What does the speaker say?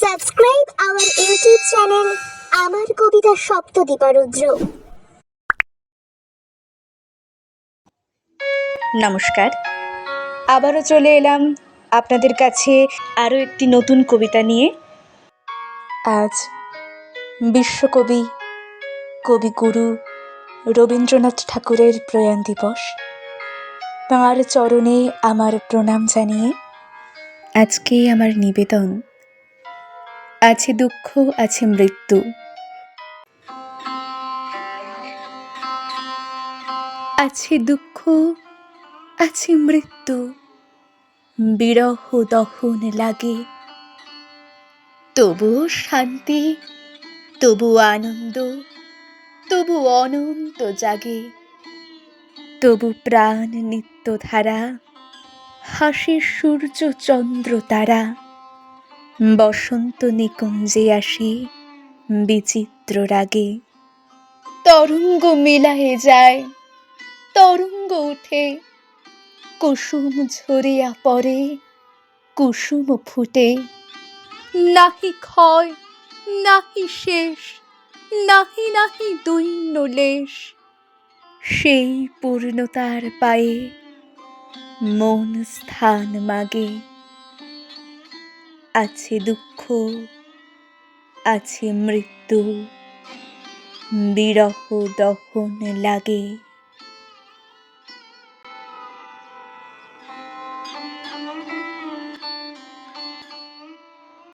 Subscribe our YouTube channel আমার কবিতা সপ্তদীপারুদ্র নমস্কার। আবারও চলে এলাম আপনাদের কাছে আরও একটি নতুন কবিতা নিয়ে। আজ বিশ্বকবি কবিগুরু রবীন্দ্রনাথ ঠাকুরের প্রয়াণ দিবস। তাঁর চরণে আমার প্রণাম জানিয়ে। আজকে আমার নিবেদন আছে দুঃখ, আছে মৃত্যু। আছে দুঃখ, আছে মৃত্যু। বিরহ দহন লাগে। তবুও শান্তি, তবু আনন্দ, তবু অনন্ত জাগে। তবু প্রাণ নিত্য ধারা হাসে সূর্য চন্দ্র তারা। বসন্ত নিকুঞ্জে আসে বিচিত্র রাগে। তরঙ্গ মিলায়ে যায়, তরঙ্গ উঠে, কুসুম ঝরিয়া পড়ে, কুসুম ফুটে। নাহি ক্ষয়, নাহি শেষ, নাহি নাহি দৈন্য লেশ। সেই পূর্ণতার পায়ে মন স্থান মাগে। আছে দুঃখ আছে মৃত্যু। বিরহ দহন লাগে